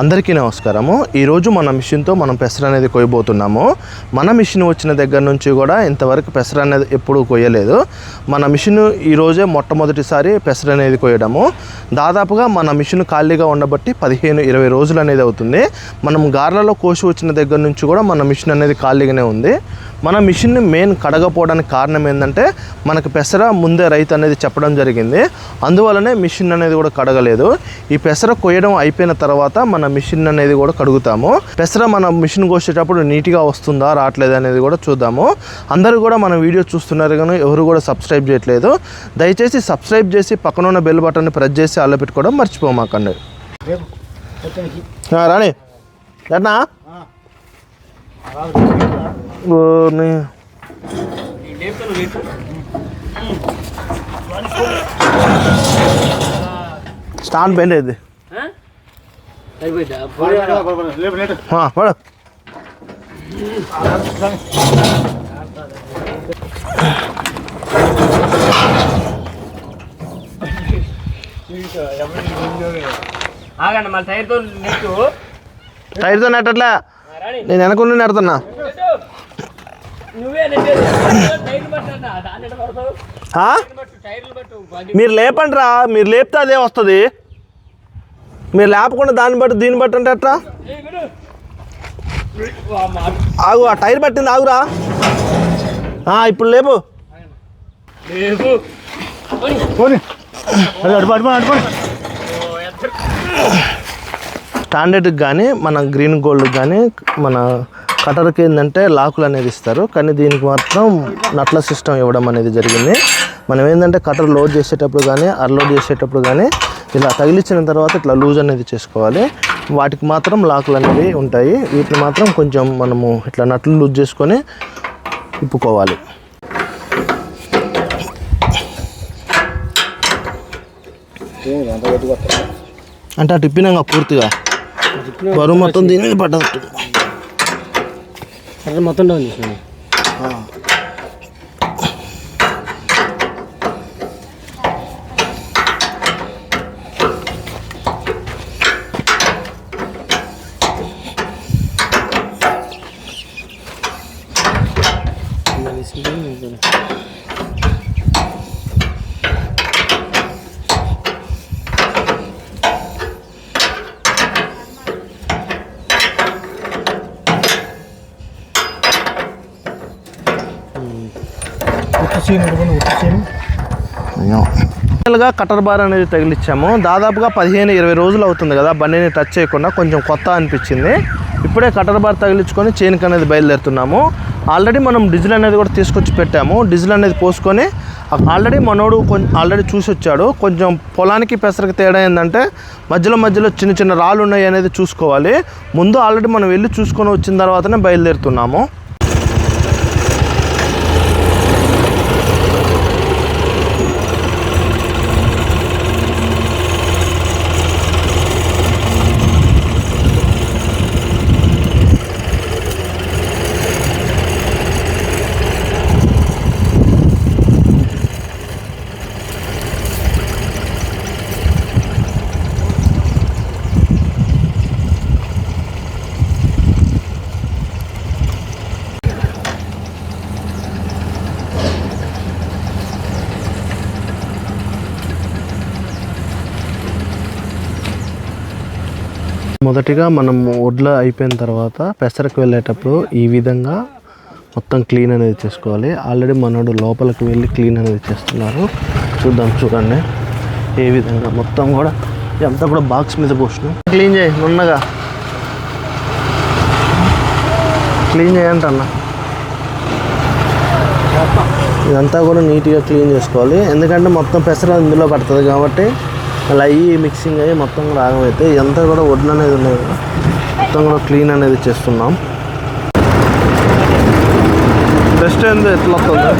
అందరికీ నమస్కారము. ఈరోజు మన మిషన్తో మనం పెసర అనేది కొయ్యబోతున్నాము. మన మిషన్ వచ్చిన దగ్గర నుంచి కూడా ఇంతవరకు పెసర అనేది ఎప్పుడూ కొయ్యలేదు. మన మిషన్ ఈరోజే మొట్టమొదటిసారి పెసర అనేది కొయ్యడము. దాదాపుగా మన మిషన్ ఖాళీగా ఉండబట్టి పదిహేను ఇరవై రోజులు అనేది అవుతుంది. మనం గార్లలో కోసి వచ్చిన దగ్గర నుంచి కూడా మన మిషన్ అనేది ఖాళీగానే ఉంది. మన మిషన్ని మెయిన్ కడగపోవడానికి కారణం ఏంటంటే మనకు పెసర ముందే రైతు అనేది చెప్పడం జరిగింది. అందువలనే మిషన్ అనేది కూడా కడగలేదు. ఈ పెసర కొయ్యడం అయిపోయిన తర్వాత మన మిషన్ అనేది కూడా కడుగుతాము. పెసర మన మిషన్ కోసేటప్పుడు నీట్గా వస్తుందా రావట్లేదు అనేది కూడా చూద్దాము. అందరూ కూడా మన వీడియో చూస్తున్నారు కానీ ఎవరు కూడా సబ్స్క్రైబ్ చేయట్లేదు. దయచేసి సబ్స్క్రైబ్ చేసి పక్కన ఉన్న బెల్ బటన్ని ప్రెస్ చేసి అల్ల పెట్టుకోవడం మర్చిపోమాకండి రాణి ఎట్నా? ఓర్ని. స్టాండ్ పడు. ఆగండి మళ్ళీ టైర్తో నెట్టు. టైర్తో నెట్టట్లే. నేను వెనకుండా నెడుతున్నా. మీరు లేపండి రా మీరు లేపితే అదే వస్తుంది. మీరు లేపకుండా దాన్ని బట్టి దీన్ని బట్టి అంటే ఎట్లా. ఆగు ఆ టైర్ పట్టింది ఆగురా. ఆ, ఇప్పుడు లేపు. స్టాండర్డ్కి కానీ మన గ్రీన్ గోల్డ్కి కానీ మన కటర్కి ఏంటంటే లాకులు అనేది ఇస్తారు. కానీ దీనికి మాత్రం నట్ల సిస్టమ్ ఇవ్వడం అనేది జరిగింది. మనం ఏంటంటే కటర్ లోడ్ చేసేటప్పుడు కానీ అన్లోడ్ చేసేటప్పుడు కానీ ఇలా తగిలించిన తర్వాత ఇట్లా లూజ్ అనేది చేసుకోవాలి. వాటికి మాత్రం లాకులు అనేవి ఉంటాయి. వీటిని మాత్రం కొంచెం మనము ఇట్లా నట్లు లూజ్ చేసుకొని ఇప్పుకోవాలి. అంటే అటు ఇప్పినాక పూర్తిగా బరువు మొత్తం దీని పడ్డట్టు మొత్తం డౌన్ చేసినాను ఉత్తి చేయను అడుగును ఉత్తి చేయను గా కటర్ బార్ అనేది తగిలిచ్చాము. దాదాపుగా పదిహేను ఇరవై రోజులు అవుతుంది కదా బండిని టచ్ చేయకుండా కొంచెం కొత్త అనిపించింది. ఇప్పుడే కటర్ బార్ తగిలించుకొని చైన్కి అనేది బయలుదేరుతున్నాము. ఆల్రెడీ మనం డీజిల్ అనేది కూడా తీసుకొచ్చి పెట్టాము. డీజిల్ అనేది పోసుకొని ఆల్రెడీ మనోడు కొంచెం ఆల్రెడీ చూసి వచ్చాడు. కొంచెం పొలానికి పెసరకి తేడా ఏంటంటే మధ్యలో మధ్యలో చిన్న చిన్న రాళ్ళు ఉన్నాయి అనేది చూసుకోవాలి. ముందు ఆల్రెడీ మనం వెళ్ళి చూసుకొని వచ్చిన తర్వాతనే బయలుదేరుతున్నాము. మొదటిగా మనం వడ్ల అయిపోయిన తర్వాత పెసరకు వెళ్ళేటప్పుడు ఈ విధంగా మొత్తం క్లీన్ అనేది చేసుకోవాలి. ఆల్రెడీ మనోడు లోపలికి వెళ్ళి క్లీన్ అనేది చేస్తున్నారు. చూద్దాం చూడండి. ఏ విధంగా మొత్తం కూడా ఇదంతా కూడా బాక్స్ మీద పోసిన. క్లీన్ చేయి నున్నగా. క్లీన్ చేయండి అన్న ఇదంతా కూడా నీట్గా క్లీన్ చేసుకోవాలి. ఎందుకంటే మొత్తం పెసర ఇందులో పడుతుంది కాబట్టి అలా అయ్యి మిక్సింగ్ అయ్యి మొత్తం కూడా ఆగమైతే ఇదంతా కూడా వడ్లు అనేది ఉన్నాయి కదా మొత్తం కూడా క్లీన్ అనేది చేస్తున్నాం. బెస్ట్ ఏంది ఎట్లా వస్తుంది?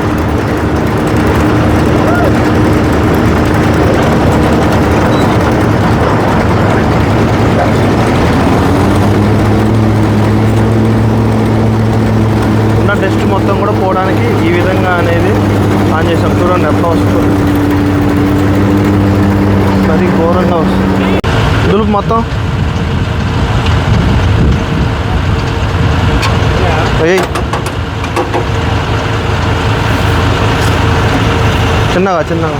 దులుపు మొత్తం చిన్నగా చిన్నగా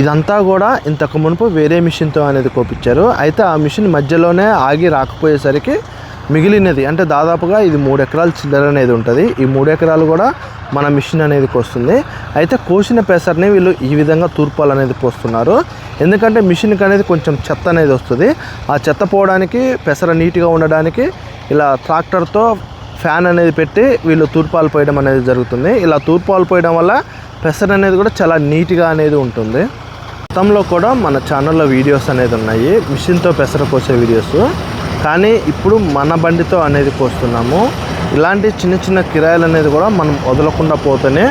ఇదంతా కూడా ఇంతకు మునుపు వేరే మిషన్తో అనేది కోపించారు. అయితే ఆ మిషన్ మధ్యలోనే ఆగి రాకపోయేసరికి మిగిలినది అంటే దాదాపుగా ఇది మూడు ఎకరాలు చిల్లర అనేది ఉంటుంది. ఈ మూడు ఎకరాలు కూడా మన మిషన్ అనేది కోస్తుంది. అయితే కోసిన పెసర్ని వీళ్ళు ఈ విధంగా తూర్పాలు అనేది పోస్తున్నారు. ఎందుకంటే మిషన్కి అనేది కొంచెం చెత్త అనేది వస్తుంది. ఆ చెత్త పోవడానికి పెసర నీట్గా ఉండడానికి ఇలా ట్రాక్టర్తో ఫ్యాన్ అనేది పెట్టి వీళ్ళు తూర్పాలు పోయడం అనేది జరుగుతుంది. ఇలా తూర్పాలు పోయడం వల్ల పెసర్ అనేది కూడా చాలా నీట్గా అనేది ఉంటుంది. గతంలో కూడా మన ఛానల్లో వీడియోస్ అనేది ఉన్నాయి. మిషన్తో పెసర కోసే వీడియోస్. కానీ ఇప్పుడు మన బండితో అనేది కోస్తున్నాము ఇలాంటి చిన్న చిన్న కిరాయిలు అనేది కూడా మనం వదలకుండా పోతేనే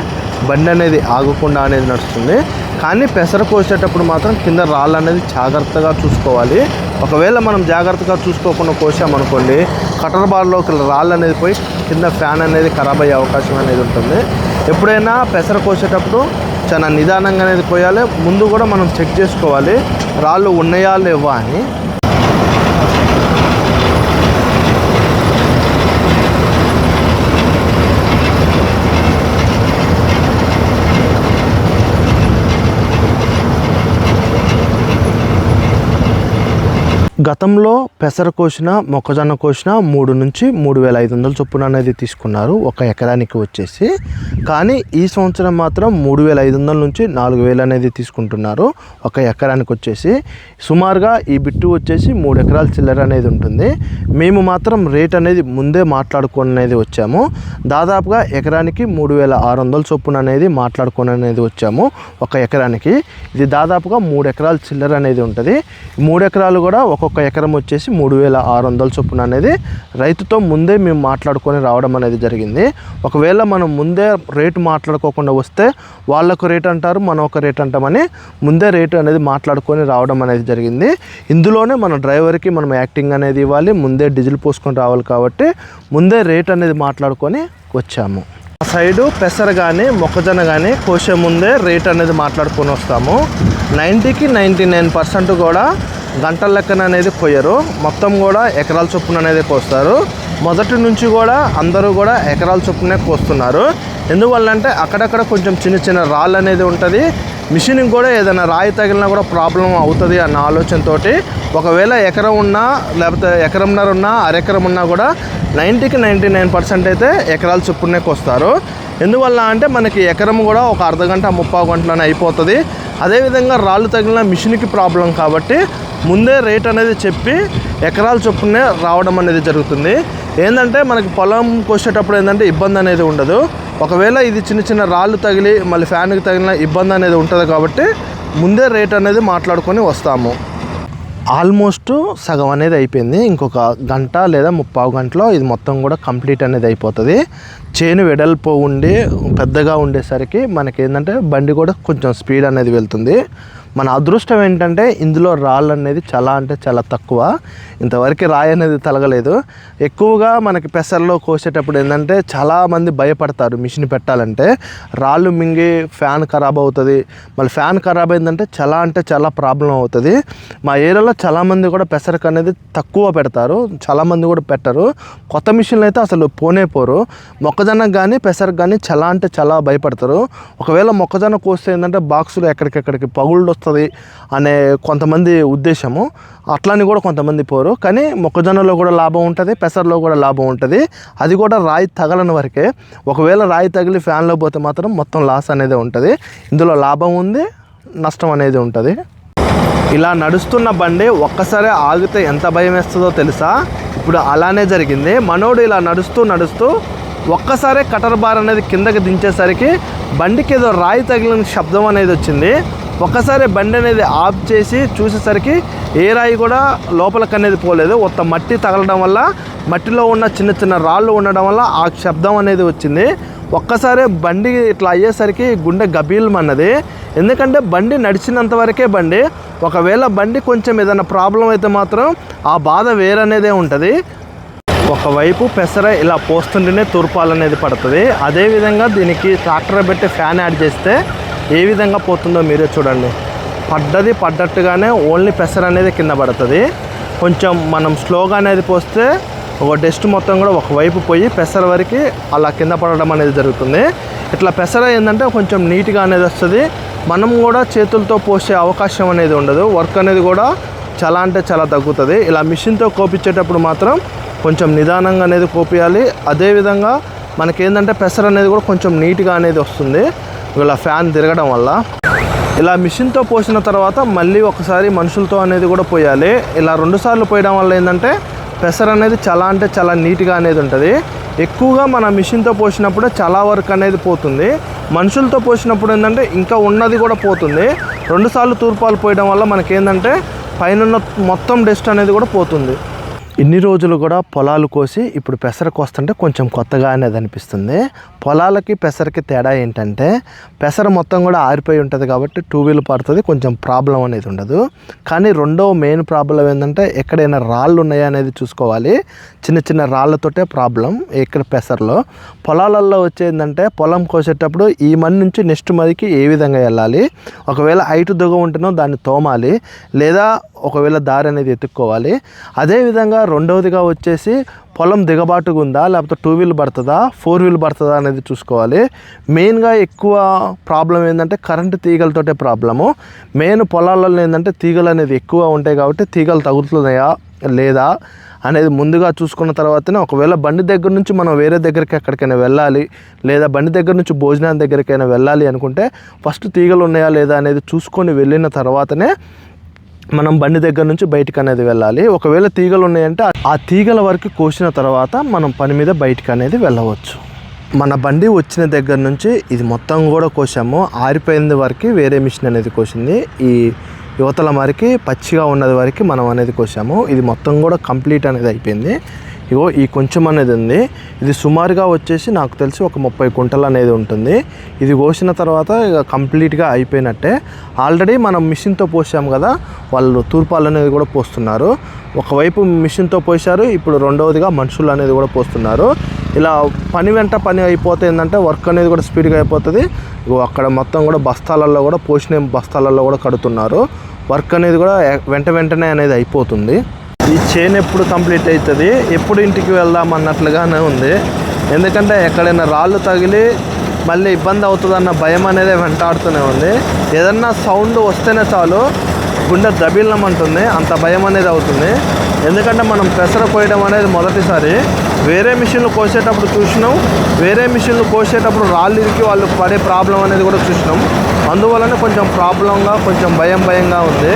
బండి అనేది ఆగకుండా అనేది నడుస్తుంది. కానీ పెసర కోసేటప్పుడు మాత్రం కింద రాళ్ళు అనేది జాగ్రత్తగా చూసుకోవాలి. ఒకవేళ మనం జాగ్రత్తగా చూసుకోకుండా కోసామనుకోండి కటర్ బార్లోకి రాళ్ళు అనేది పోయి కింద ఫ్యాన్ అనేది ఖరాబ్ అయ్యే అవకాశం అనేది ఉంటుంది. ఎప్పుడైనా పెసర కోసేటప్పుడు చాలా నిదానంగా అనేది పోయాలి. ముందు కూడా మనం చెక్ చేసుకోవాలి. రాళ్ళు ఉన్నాయా లేవా అని. గతంలో పెసర కోసిన మొక్కజొన్న కోసిన మూడు నుంచి మూడు వేల ఐదు వందల చొప్పున అనేది తీసుకున్నారు. ఒక ఎకరానికి వచ్చేసి. కానీ ఈ సంవత్సరం మాత్రం మూడు వేల ఐదు వందల నుంచి నాలుగు వేలు అనేది తీసుకుంటున్నారు. ఒక ఎకరానికి వచ్చేసి. సుమారుగా ఈ బిట్టు వచ్చేసి మూడు ఎకరాల చిల్లర అనేది ఉంటుంది. మేము మాత్రం రేట్ అనేది ముందే మాట్లాడుకొని అనేది వచ్చాము. దాదాపుగా ఎకరానికి మూడు వేల ఆరు వందల చొప్పున అనేది మాట్లాడుకొని అనేది వచ్చాము. ఒక ఎకరానికి. ఇది దాదాపుగా మూడు ఎకరాల చిల్లర అనేది ఉంటుంది. మూడు ఎకరాలు కూడా ఒక్కొక్క ఎకరం వచ్చేసి మూడు వేల ఆరు వందల చొప్పున అనేది రైతుతో ముందే మేము మాట్లాడుకొని రావడం అనేది జరిగింది. ఒకవేళ మనం ముందే రేటు మాట్లాడుకోకుండా వస్తే వాళ్ళకు రేట్ అంటారు మనం ఒక రేట్ అంటామని ముందే రేటు అనేది మాట్లాడుకొని రావడం అనేది జరిగింది. ఇందులోనే మన డ్రైవర్కి మనం యాక్టింగ్ అనేది ఇవ్వాలి ముందే డీజిల్ పోసుకొని రావాలి కాబట్టి ముందే రేట్ అనేది మాట్లాడుకొని వచ్చాము. ఆ సైడు పెసర కానీ మొక్కజొన్న కానీ కోసే ముందే రేట్ అనేది మాట్లాడుకొని వస్తాము. నైంటీకి నైంటీ నైన్ పర్సెంట్ కూడా గంటల లెక్కన అనేది కొయ్యరు మొత్తం కూడా ఎకరాల చొప్పున అనేది కోస్తారు. మొదటి నుంచి కూడా అందరూ కూడా ఎకరాల చొప్పునే కోస్తున్నారు. ఎందువల్ల అంటే అక్కడక్కడ కొంచెం చిన్న చిన్న రాళ్ళు అనేది ఉంటుంది. మిషన్కి కూడా ఏదైనా రాయి తగిలినా కూడా ప్రాబ్లం అవుతుంది అన్న ఆలోచనతోటి. ఒకవేళ ఎకరం ఉన్నా లేకపోతే ఎకరంన్నర ఉన్నా అరెకరం ఉన్నా కూడా నైంటీకి నైంటీ నైన్ పర్సెంట్ అయితే ఎకరాల చొప్పునే వస్తారు ఎందువల్ల అంటే మనకి ఎకరం కూడా ఒక అర్ధ గంట ముప్పావు గంటలోనే అయిపోతుంది. అదేవిధంగా రాళ్ళు తగిలిన మిషన్కి ప్రాబ్లం కాబట్టి ముందే రేట్ అనేది చెప్పి ఎకరాల చొప్పునే రావడం అనేది జరుగుతుంది. ఏంటంటే మనకి పొలం కోసేటప్పుడు ఏంటంటే ఇబ్బంది అనేది ఉండదు. ఒకవేళ ఇది చిన్న చిన్న రాళ్ళు తగిలి మళ్ళీ ఫ్యాన్కి తగిలిన ఇబ్బంది అనేది ఉంటుంది కాబట్టి ముందే రేట్ అనేది మాట్లాడుకొని వస్తాము. ఆల్మోస్ట్ సగం అనేది అయిపోయింది. ఇంకొక గంట లేదా ముప్పావు గంటలో ఇది మొత్తం కూడా కంప్లీట్ అనేది అయిపోతుంది. చేను వెడల్పు ఉండి పెద్దగా ఉండేసరికి మనకి ఏంటంటే బండి కూడా కొంచెం స్పీడ్ అనేది వెళ్తుంది. మన అదృష్టం ఏంటంటే ఇందులో రాళ్ళు అనేది చాలా అంటే చాలా తక్కువ. ఇంతవరకు రాయి అనేది తలగలేదు. ఎక్కువగా మనకి పెసర్లో కోసేటప్పుడు ఏంటంటే చాలామంది భయపడతారు మిషన్ పెట్టాలంటే. రాళ్ళు మింగి ఫ్యాన్ ఖరాబ్ అవుతుంది. మళ్ళీ ఫ్యాన్ ఖరాబ్ అయిందంటే చాలా అంటే చాలా ప్రాబ్లం అవుతుంది. మా ఏరియాలో చాలామంది కూడా పెసరకు అనేది తక్కువ పెడతారు. చాలామంది కూడా పెట్టరు. కొత్త మిషన్లు అయితే అసలు పోనే పోరు. మొక్కజొన్నకు కానీ పెసరకు కానీ చాలా అంటే చాలా భయపడతారు. ఒకవేళ మొక్కజొన్న కోస్తే ఏంటంటే బాక్సులు ఎక్కడికెక్కడికి పగుళ్ళు వస్తుంది అనే కొంతమంది ఉద్దేశము. అట్లని కూడా కొంతమంది పోరు. కానీ మొక్కజొన్నలో కూడా లాభం ఉంటుంది పెసర్లో కూడా లాభం ఉంటుంది. అది కూడా రాయి తగలని వరకే. ఒకవేళ రాయి తగిలి ఫ్యాన్లో పోతే మాత్రం మొత్తం లాస్ అనేది ఉంటుంది. ఇందులో లాభం ఉంది నష్టం అనేది ఉంటుంది. ఇలా నడుస్తున్న బండి ఒక్కసారి ఆగితే ఎంత భయం వేస్తుందో తెలుసా? ఇప్పుడు అలానే జరిగింది. మనోడు ఇలా నడుస్తూ నడుస్తూ ఒక్కసారే కటర్ బార్ అనేది కిందకి దించేసరికి బండికి ఏదో రాయి తగిలిన శబ్దం అనేది వచ్చింది. ఒక్కసారి బండి అనేది ఆఫ్ చేసి చూసేసరికి ఏ రాయి కూడా లోపలికి అనేది పోలేదు. ఒక్క మట్టి తగలడం వల్ల మట్టిలో ఉన్న చిన్న చిన్న రాళ్ళు ఉండడం వల్ల ఆ శబ్దం అనేది వచ్చింది. ఒక్కసారి బండి ఇట్లా అయ్యేసరికి గుండె గబీలమన్నది ఎందుకంటే బండి నడిచినంత వరకే బండి. ఒకవేళ బండి కొంచెం ఏదైనా ప్రాబ్లం అయితే మాత్రం ఆ బాధ వేరనేదే ఉంటుంది. ఒకవైపు పెసర ఇలా పోస్తుంటేనే తూర్పాలు అనేది పడుతుంది. అదేవిధంగా దీనికి ట్రాక్టర్ పెట్టి ఫ్యాన్ యాడ్ చేస్తే ఏ విధంగా పోతుందో మీరే చూడండి. పడ్డది పడ్డట్టుగానే ఓన్లీ పెసర్ అనేది కింద పడుతుంది. కొంచెం మనం స్లోగా అనేది పోస్తే ఒక డస్ట్ మొత్తం కూడా ఒకవైపు పోయి పెసర వరకు అలా కింద పడడం అనేది జరుగుతుంది. ఇట్లా పెసర ఏంటంటే కొంచెం నీట్గా అనేది వస్తుంది. మనం కూడా చేతులతో పోసే అవకాశం అనేది ఉండదు. వర్క్ అనేది కూడా చాలా అంటే చాలా తగ్గుతుంది. ఇలా మిషన్తో కోపించేటప్పుడు మాత్రం కొంచెం నిదానంగా అనేది కోపియాలి. అదేవిధంగా మనకేంటంటే పెసర అనేది కూడా కొంచెం నీట్గా అనేది వస్తుంది. ఇలా ఫ్యాన్ తిరగడం వల్ల. ఇలా మిషన్తో పోసిన తర్వాత మళ్ళీ ఒకసారి మనుషులతో అనేది కూడా పోయాలి. ఇలా రెండుసార్లు పోయడం వల్ల ఏంటంటే పెసర అనేది చాలా అంటే చాలా నీట్గా అనేది ఉంటుంది. ఎక్కువగా మన మిషన్తో పోసినప్పుడు చాలా వరకు అనేది పోతుంది. మనుషులతో పోసినప్పుడు ఏంటంటే ఇంకా ఉన్నది కూడా పోతుంది. రెండుసార్లు తూర్పాలు పోయడం వల్ల మనకేంటంటే పైన మొత్తం డస్ట్ అనేది కూడా పోతుంది. ఇన్ని రోజులు కూడా పొలాలు కోసి ఇప్పుడు పెసర కోస్తుంటే కొంచెం కొత్తగా అనేది అనిపిస్తుంది. పొలాలకి పెసరకి తేడా ఏంటంటే పెసర మొత్తం కూడా ఆరిపోయి ఉంటుంది కాబట్టి టూ వీల్ పడుతుంది కొంచెం ప్రాబ్లం అనేది ఉండదు. కానీ రెండో మెయిన్ ప్రాబ్లం ఏంటంటే ఎక్కడైనా రాళ్ళు ఉన్నాయా అనేది చూసుకోవాలి. చిన్న చిన్న రాళ్ళతోటే ప్రాబ్లం ఇక్కడ పెసరలో. పొలాలలో వచ్చేందంటే పొలం కోసేటప్పుడు ఈ మన్ నుంచి నెక్స్ట్ మదికి ఏ విధంగా వెళ్ళాలి? ఒకవేళ హైట్ దిగ ఉంటేనో దాన్ని తోమాలి. లేదా ఒకవేళ దారి అనేది ఎత్తుక్కోవాలి. అదేవిధంగా రెండవదిగా వచ్చేసి పొలం దిగబాటుగా ఉందా లేకపోతే టూ వీల్ పడుతుందా ఫోర్ వీల్ పడుతుందా అనేది చూసుకోవాలి. మెయిన్గా ఎక్కువ ప్రాబ్లం ఏంటంటే కరెంటు తీగలతోటే ప్రాబ్లము మెయిన్ పొలాలలో ఏంటంటే తీగలు అనేది ఎక్కువ ఉంటాయి కాబట్టి తీగలు తగులుతున్నాయా లేదా అనేది ముందుగా చూసుకున్న తర్వాతనే ఒకవేళ బండి దగ్గర నుంచి మనం వేరే దగ్గరికి ఎక్కడికైనా వెళ్ళాలి లేదా బండి దగ్గర నుంచి భోజనం దగ్గరికైనా వెళ్ళాలి అనుకుంటే ఫస్ట్ తీగలు ఉన్నాయా లేదా అనేది చూసుకొని వెళ్ళిన తర్వాతనే మనం బండి దగ్గర నుంచి బయటకు అనేది వెళ్ళాలి. ఒకవేళ తీగలు ఉన్నాయంటే ఆ తీగల వరకు కోసిన తర్వాత మనం పని మీద బయటకు అనేది వెళ్ళవచ్చు. మన బండి వచ్చిన దగ్గర నుంచి ఇది మొత్తం కూడా కోసాము. ఆరిపోయింది వరకు వేరే మిషన్ అనేది కోసింది. ఈ యువతల వరకు పచ్చిగా ఉన్నది వరకు మనం అనేది కోసాము. ఇది మొత్తం కూడా కంప్లీట్ అనేది అయిపోయింది. ఇగో ఈ కొంచెం అనేది ఉంది. ఇది సుమారుగా వచ్చేసి నాకు తెలిసి ఒక ముప్పై కుంటలు అనేది ఉంటుంది. ఇది కోసిన తర్వాత ఇక కంప్లీట్గా అయిపోయినట్టే. ఆల్రెడీ మనం మిషన్తో పోసాం కదా వాళ్ళు తూర్పాలు అనేది కూడా పోస్తున్నారు. ఒకవైపు మిషన్తో పోసారు ఇప్పుడు రెండవదిగా మనుషులు అనేది కూడా పోస్తున్నారు. ఇలా పని వెంట పని అయిపోతే ఏంటంటే వర్క్ అనేది కూడా స్పీడ్గా అయిపోతుంది. ఇగో అక్కడ మొత్తం కూడా బస్తాలలో కూడా పోసిన బస్తాలలో కూడా కడుతున్నారు. వర్క్ అనేది కూడా వెంట వెంటనే అనేది అయిపోతుంది. ఈ చైన్ ఎప్పుడు కంప్లీట్ అవుతుంది ఎప్పుడు ఇంటికి వెళ్దాం అన్నట్లుగానే ఉంది. ఎందుకంటే ఎక్కడైనా రాళ్ళు తగిలి మళ్ళీ ఇబ్బంది అవుతుందన్న భయం అనేది వెంటాడుతూనే ఉంది. ఏదన్నా సౌండ్ వస్తేనే చాలు గుండె దబిలమంటుంది అంత భయం అనేది అవుతుంది. ఎందుకంటే మనం పెసర కోయడం అనేది మొదటిసారి. వేరే మిషన్లు కోసేటప్పుడు చూసినాం. వేరే మిషన్లు కోసేటప్పుడు రాళ్ళు ఇరికి వాళ్ళు పడే ప్రాబ్లం అనేది కూడా చూసినాం. అందువలన కొంచెం ప్రాబ్లంగా కొంచెం భయం భయంగా ఉంది.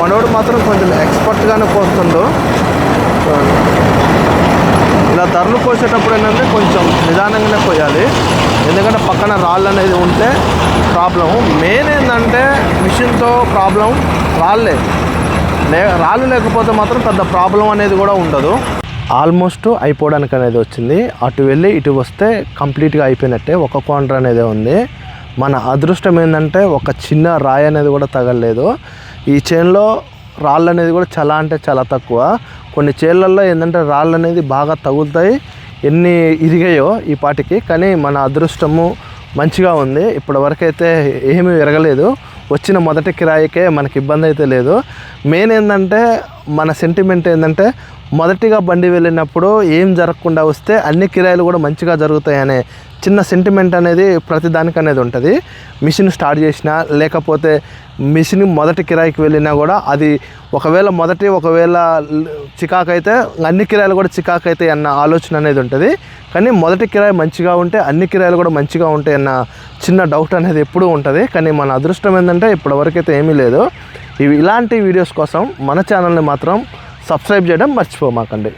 మనోడు మాత్రం కొంచెం ఎక్స్పర్ట్గానే కోస్తుండు. ఇలా ధరలు కోసేటప్పుడు ఏంటంటే కొంచెం నిదానంగానే కోయాలి. ఎందుకంటే పక్కన రాళ్ళు అనేది ఉంటే ప్రాబ్లం మెయిన్ ఏంటంటే మిషన్తో ప్రాబ్లం రాళ్ళే. లే రాళ్ళు లేకపోతే మాత్రం పెద్ద ప్రాబ్లం అనేది కూడా ఉండదు. ఆల్మోస్ట్ అయిపోవడానికి అనేది వచ్చింది. అటు వెళ్ళి ఇటు వస్తే కంప్లీట్గా అయిపోయినట్టే ఒక కౌంటర్ అనేది ఉంది. మన అదృష్టం ఏంటంటే ఒక చిన్న రాయి అనేది కూడా తగలలేదు. ఈ చైన్లో రాళ్ళు అనేది కూడా చాలా అంటే చాలా తక్కువ. కొన్ని చేళ్ళల్లో ఏంటంటే రాళ్ళు అనేది బాగా తగులుతాయి. ఎన్ని ఇరిగాయో ఈ పాటికి. కానీ మన అదృష్టము మంచిగా ఉంది. ఇప్పటివరకైతే ఏమీ విరగలేదు వచ్చిన మొదటి కిరాయికే మనకి ఇబ్బంది అయితే లేదు. మెయిన్ ఏంటంటే మన సెంటిమెంట్ ఏంటంటే మొదటిగా బండి వెళ్ళినప్పుడు ఏం జరగకుండా వస్తే అన్ని కిరాయిలు కూడా మంచిగా జరుగుతాయనే చిన్న సెంటిమెంట్ అనేది ప్రతి దానికి అనేది ఉంటుంది. మిషన్ స్టార్ట్ చేసినా లేకపోతే మిషన్ మొదటి కిరాయికి వెళ్ళినా కూడా అది ఒకవేళ మొదటి ఒకవేళ చికాకు అయితే అన్ని కిరాయిలు కూడా చికాకు అయితే అన్న ఆలోచన అనేది ఉంటుంది. కానీ మొదటి కిరాయి మంచిగా ఉంటే అన్ని కిరాయిలు కూడా మంచిగా ఉంటాయి అన్న చిన్న డౌట్ అనేది ఎప్పుడూ ఉంటుంది. కానీ మన అదృష్టం ఏంటంటే ఇప్పటివరకైతే అయితే ఏమీ లేదు. ఇవి ఇలాంటి వీడియోస్ కోసం మన ఛానల్ని మాత్రం సబ్స్క్రైబ్ చేయడం మర్చిపోమాకండి.